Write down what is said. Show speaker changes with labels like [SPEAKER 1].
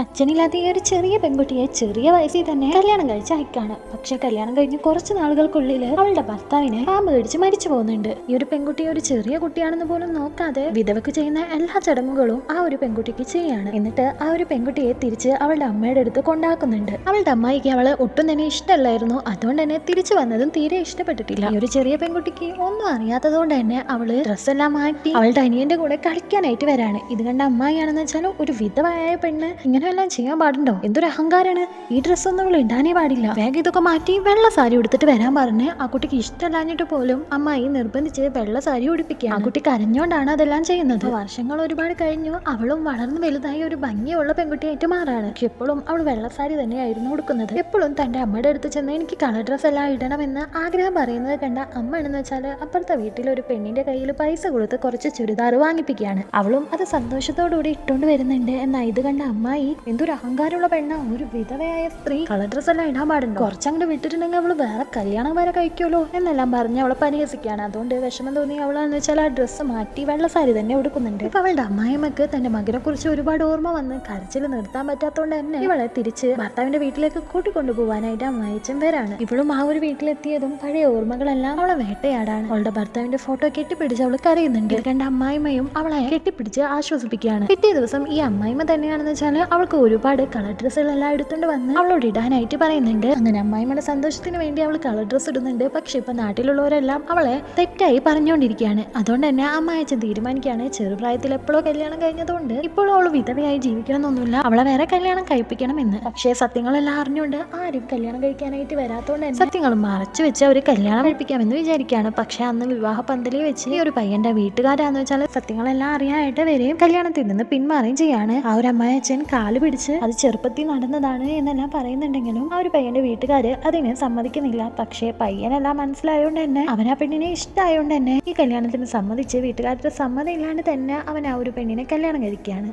[SPEAKER 1] അച്ഛനില്ലാത്ത ഈ ഒരു ചെറിയ പെൺകുട്ടിയെ ചെറിയ വയസ്സിൽ തന്നെ കല്യാണം കഴിച്ച അയക്കാണ്. പക്ഷെ കല്യാണം കഴിഞ്ഞ് കുറച്ച് നാളുകൾക്കുള്ളിൽ അവളുടെ ഭർത്താവിനെ പാമ്പ് കടിച്ച് മരിച്ചു പോകുന്നുണ്ട്. ഈ ഒരു പെൺകുട്ടി ഒരു ചെറിയ കുട്ടിയാണെന്ന് പോലും നോക്കാതെ വിധവക്ക് ചെയ്യുന്ന എല്ലാ ചടങ്ങുകളും ആ ഒരു പെൺകുട്ടിക്ക് ചെയ്യാണ്. എന്നിട്ട് ആ ഒരു പെൺകുട്ടിയെ തിരിച്ച് അവളുടെ അമ്മയുടെ അടുത്ത് കൊണ്ടാക്കുന്നുണ്ട്. അവളുടെ അമ്മായിക്ക് അവളെ ഒട്ടും തന്നെ ഇഷ്ടമല്ലായിരുന്നു. അതുകൊണ്ട് തന്നെ തിരിച്ചു വന്നതും തീരെ ഇഷ്ടപ്പെട്ടിട്ടില്ല. ഈ ഒരു ചെറിയ പെൺകുട്ടിക്ക് ഒന്നും അറിയാത്തത് കൊണ്ട് തന്നെ അവൾ ഡ്രസ്സെല്ലാം മാറ്റി അവളുടെ അനിയന്റെ കൂടെ കളിക്കാനായിട്ട് വരാണ്. ഇത് കണ്ട അമ്മായിയാണെന്ന് വെച്ചാൽ ഒരു വിധവയായ പെണ്ണ് ഇങ്ങനെയെല്ലാം ചെയ്യാൻ പാടുണ്ടോ? എന്തൊരു അഹങ്കാരാണ്. ഈ ഡ്രസ്സ് ഒന്നും അവൾ ഇടാനേ പാടില്ല. വേഗം ഇതൊക്കെ മാറ്റി വെള്ള സാരി ഉടുത്തിട്ട് വരാൻ പറഞ്ഞ് ആ കുട്ടിക്ക് ഇഷ്ടമല്ലാഞ്ഞിട്ട് പോലും അമ്മായി നിർബന്ധിച്ച് വെള്ള സാരി ഉടുപ്പിക്കുക ആ കുട്ടി കരഞ്ഞോണ്ടാണ് അതെല്ലാം ചെയ്യുന്നത്. വർഷങ്ങൾ ഒരുപാട് കഴിഞ്ഞു. അവളും വളർന്നു വലുതായി ഒരു ഭംഗിയുള്ള പെൺകുട്ടിയായിട്ട് മാറാണ്. എപ്പോഴും അവൾ വെള്ള സാരി തന്നെയായിരുന്നു ഉടുക്കുന്നത്. എപ്പോഴും തന്റെ അമ്മയുടെ അടുത്ത് ചെന്ന് എനിക്ക് കളർ ഡ്രസ്സ് എല്ലാം ഇടണമെന്ന് ആഗ്രഹം പറയുന്നത് കണ്ട അമ്മ എന്ന് വെച്ചാൽ അപ്പുറത്തെ വീട്ടിൽ ഒരു പെണ്ണിന്റെ കയ്യിൽ പൈസ കൊടുത്ത് കുറച്ച് ചുരിദാർ വാങ്ങിപ്പിക്കുകയാണ്. അവളും അത് സന്തോഷത്തോടുകൂടി ഇട്ടുകൊണ്ട് വരുന്നുണ്ട്. എന്നാ ഇത് കണ്ട അമ്മായി എന്തൊരു അഹങ്കാരമുള്ള പെണ്ണ. ഒരു വിധവയായ സ്ത്രീ കളർ ഡ്രസ് എല്ലാം ഇടാൻ പാടുണ്ടോ? കുറച്ചങ്ങോട്ട് വിട്ടിട്ടുണ്ടെങ്കിൽ അവൾ വേറെ കല്യാണം വരെ കഴിക്കുമല്ലോ എന്നെല്ലാം പറഞ്ഞ് അവളെ പരിഹസിക്കുകയാണ്. അതുകൊണ്ട് വിഷമം തോന്നി അവളെന്ന് വെച്ചാൽ ആ ഡ്രസ്സ് മാറ്റി വെള്ള സാരി തന്നെ ഉടുക്കുന്നുണ്ട്. ഇപ്പൊ അവളുടെ അമ്മായിമ്മക്ക് തന്റെ മകനെ കുറിച്ച് ഒരുപാട് ഓർമ്മ വന്ന് കരച്ചിൽ നിർത്താൻ പറ്റാത്തതുകൊണ്ട് തന്നെ ഇവളെ തിരിച്ച് ഭർത്താവിന്റെ വീട്ടിലേക്ക് കൂട്ടിക്കൊണ്ടു പോവാനായിട്ട് അമ്മായിച്ചൻ വരാണ്. ഇവളും ആ ഒരു വീട്ടിലെത്തിയതും പഴയ ഓർമ്മകളെല്ലാം അവളെ വേട്ടയാടാണ്. അവളുടെ ഭർത്താവിന്റെ ഫോട്ടോ കെട്ടിപ്പിടിച്ച് അവൾ കരയുന്നുണ്ട്. കണ്ട അമ്മായിമ്മയും അവളെ കെട്ടിപ്പിടിച്ച് ആശ്വസിപ്പിക്കുകയാണ്. പിറ്റേ ദിവസം ഈ അമ്മായിമ്മ തന്നെയാണെന്ന് വെച്ചാൽ അവൾക്ക് ഒരുപാട് കളർ ഡ്രസ്സുകളെല്ലാം എടുത്തുകൊണ്ട് വന്ന് അവളോട് ഇടാനായിട്ട് പറയുന്നുണ്ട്. അങ്ങനെ അമ്മായിമ്മയുടെ സന്തോഷത്തിന് വേണ്ടി അവൾ കളർ ഡ്രസ്സ് ഇടുന്നുണ്ട്. പക്ഷെ ഇപ്പൊ നാട്ടിലുള്ളവരെല്ലാം അവളെ തെറ്റായി പറഞ്ഞുകൊണ്ടിരിക്കുകയാണ്. അതുകൊണ്ട് തന്നെ അമ്മായച്ചൻ തീരുമാനിക്കുകയാണ്. ചെറുപ്രായത്തിൽ എപ്പോഴോ കല്യാണം കഴിഞ്ഞതുകൊണ്ട് ഇപ്പോഴും അവൾ വിധവയായി ജീവിക്കണമെന്നൊന്നുമില്ല. അവളെ വേറെ കല്യാണം കഴിപ്പിക്കണം എന്ന്. പക്ഷേ സത്യങ്ങളെല്ലാം അറിഞ്ഞുകൊണ്ട് ആരും കല്യാണം കഴിക്കാനായിട്ട് വരാത്തതുകൊണ്ട് തന്നെ സത്യങ്ങൾ മറച്ചു വെച്ച് അവർ കല്യാണം കഴിപ്പിക്കാമെന്ന് വിചാരിക്കുകയാണ്. പക്ഷെ അന്ന് വിവാഹ പന്തലിൽ വെച്ച് ഈ ഒരു പയ്യന്റെ വീട്ടുകാരാന്ന് വെച്ചാൽ സത്യങ്ങളെല്ലാം അറിയാനായിട്ട് വരെയും കല്യാണത്തിൽ നിന്ന് പിന്മാറുകയും ചെയ്യാണ്. ആ ഒരു അമ്മായച്ചൻ കാൽ പിടിച്ച് അത് ചെറുപ്പത്തിൽ നടന്നതാണ് എന്നെല്ലാം പറയുന്നുണ്ടെങ്കിലും ആ ഒരു പയ്യന്റെ വീട്ടുകാര് അതിനെ സമ്മതിക്കുന്നില്ല. പക്ഷേ പയ്യനെല്ലാം മനസ്സിലായോണ്ട് തന്നെ അവൻ ആ പെണ്ണിനെ ഇഷ്ടമായതുകൊണ്ട് തന്നെ ഈ കല്യാണത്തിന് സമ്മതിച്ച് വീട്ടുകാരുടെ സമ്മതം ഇല്ലാണ്ട് തന്നെ അവൻ ആ ഒരു പെണ്ണിനെ കല്യാണം കഴിക്കുകയാണ്.